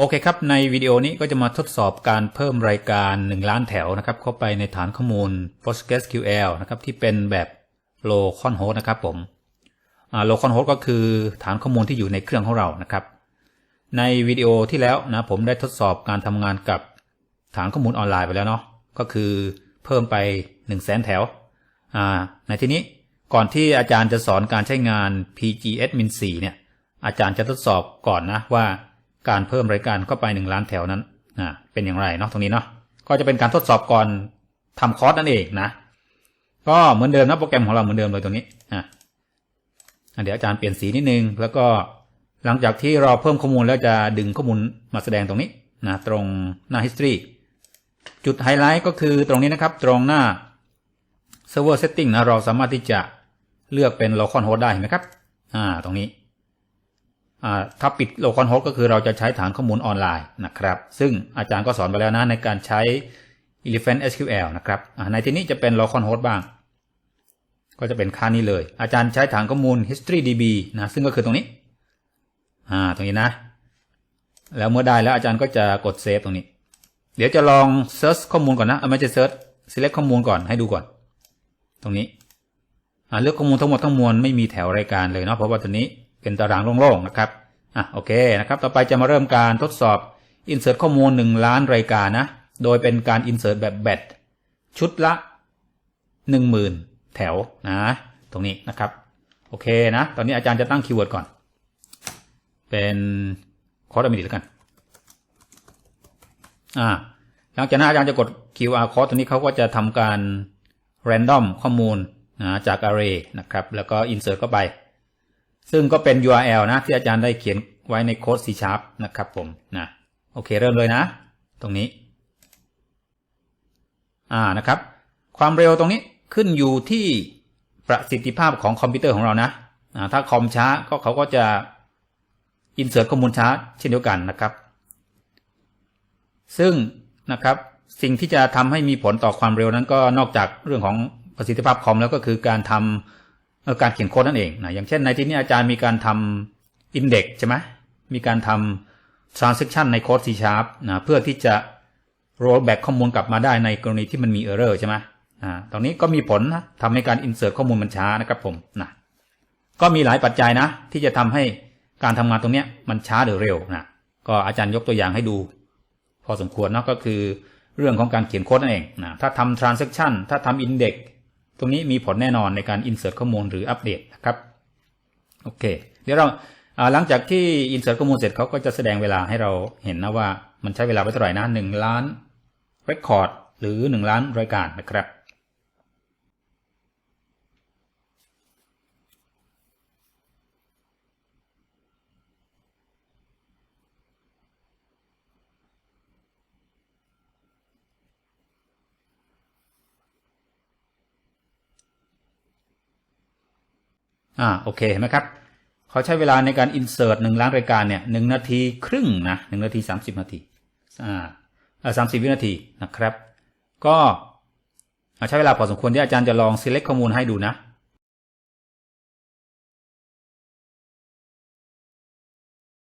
โอเคครับ ในวิดีโอนี้ก็จะมาทดสอบการเพิ่มรายการ 1 ล้านแถวนะครับ เข้าไปในฐานข้อมูล PostgreSQL นะครับ ที่เป็นแบบ localhost นะครับผม localhost ก็คือฐานข้อมูลที่อยู่ในเครื่องของเรานะครับ ในวิดีโอที่แล้วนะผมได้ทดสอบการทำงานกับฐานข้อมูลออนไลน์ไปแล้วเนาะก็คือเพิ่มไป 1 0 0 0 0แสนแถวในที่นี้ก่อนที่อาจารย์จะสอนการใช้งาน PGAdmin 4เนี่ยอาจารย์จะทดสอบก่อนนะว่า การเพิ่มรายการเข้าไป 1 ล้านแถวนั้นเป็นอย่างไรเนาะตรงนี้เนาะก็จะเป็นการทดสอบก่อนทำคอร์สนั่นเองนะ ก็เหมือนเดิมนะโปรแกรมของเราเหมือนเดิมเลยตรงนี้อะเดี๋ยวอาจารย์เปลี่ยนสีนิดนึง แล้วก็หลังจากที่เราเพิ่มข้อมูลแล้วจะดึงข้อมูลมาแสดงตรงนี้นะตรงหน้า history จุดไฮไลท์ก็คือตรงนี้นะครับตรงหน้า server setting นะเราสามารถที่จะเลือกเป็น localhost ได้เห็นไหมครับ อ่า ตรงนี้ ถ้าปิด localhost ก็คือเราจะใช้ฐานข้อมูลออนไลน์นะครับ ซึ่งอาจารย์ก็สอนไปแล้วนะในการใช้ Elephant SQL นะครับในที่นี้จะเป็น localhost บ้าง ก็จะเป็นค่านี้เลย อาจารย์ใช้ฐานข้อมูล historydb นะซึ่งก็คือตรงนี้อ่าตรงนี้นะ แล้วเมื่อได้แล้วอาจารย์ก็จะกดเซฟตรงนี้ เดี๋ยวจะลอง search ข้อมูลก่อนนะเอาไม่ใช่ search select ข้อมูลก่อนให้ดูก่อน ตรงนี้อ่าเลือกข้อมูลทั้งหมดทั้งมวลไม่มีแถวรายการเลยเนาะเพราะว่าตัวนี้ เป็นตารางโล่งๆนะครับอะโอเคนะครับต่อไปจะมาเริ่มการทดสอบ insert ข้อมูล 1 ล้านรายการนะโดยเป็นการ insert แบบแบตชุดละ 10,000 แถวนะตรงนี้นะครับโอเคนะ ตอนนี้อาจารย์จะตั้งคีย์เวิร์ดก่อน เป็นคอร์ดอมินิแล้วกัน อ่า หลังจากนั้นอาจารย์จะกด QR code ตัวนี้เขาก็จะทำการ random ข้อมูลนะจาก array นะครับ แล้วก็ insert เข้าไป ซึ่งก็เป็น URL นะที่อาจารย์ได้เขียนไว้ในโค้ด C Sharp นะครับผมนะโอเคเริ่มเลยนะ ตรงนี้อ่านะครับ ความเร็วตรงนี้ขึ้นอยู่ที่ประสิทธิภาพของคอมพิวเตอร์ของเรานะถ้าคอมช้าก็เขาก็จะ insert ข้อมูลช้าเช่นเดียวกันนะครับ ซึ่งนะครับสิ่งที่จะทำให้มีผลต่อความเร็วนั้นก็นอกจากเรื่องของประสิทธิภาพคอมแล้วก็คือการทำ การเขียนโค้ดนั่นเองนะอย่างเช่นในที่นี้อาจารย์มีการทำ index ใช่ไหมมีการทำ transaction ในโค้ด C sharp นะเพื่อที่จะ roll back ข้อมูลกลับมาได้ในกรณีที่มันมี error ใช่ไหมอ่าตรงนี้ก็มีผลนะทำให้การ insert ข้อมูลมันช้านะครับผมนะก็มีหลายปัจจัยนะ ที่จะทำให้การทำงานตรงนี้มันช้าหรือเร็วนะก็อาจารย์ยกตัวอย่างให้ดู พอสมควรเนาะก็คือเรื่องของการเขียนโค้ดนั่นเองนะถ้าทำ transaction ถ้าทำ index ตรงนี้มีผลแน่นอนในการ insert ข้อมูลหรืออัปเดตนะครับ โอเค เดี๋ยวเราหลังจากที่ insert ข้อมูลเสร็จเขาก็จะแสดงเวลาให้เราเห็นนะว่ามันใช้เวลาไปเท่าไหร่นะหนึ่งล้าน record หรือหนึ่งล้านรายการนะครับ อ่าโอเคเห็นไหมครับเขาใช้เวลาในการ insert หนึ่งล้านรายการเนี่ยหนึ่งนาทีครึ่งนะหนึ่งนาทีสามสิบนาทีอ่าสามสิบวินาทีนะครับ ก็ใช้เวลาพอสมควรที่อาจารย์จะลอง select ข้อมูลให้ดูนะ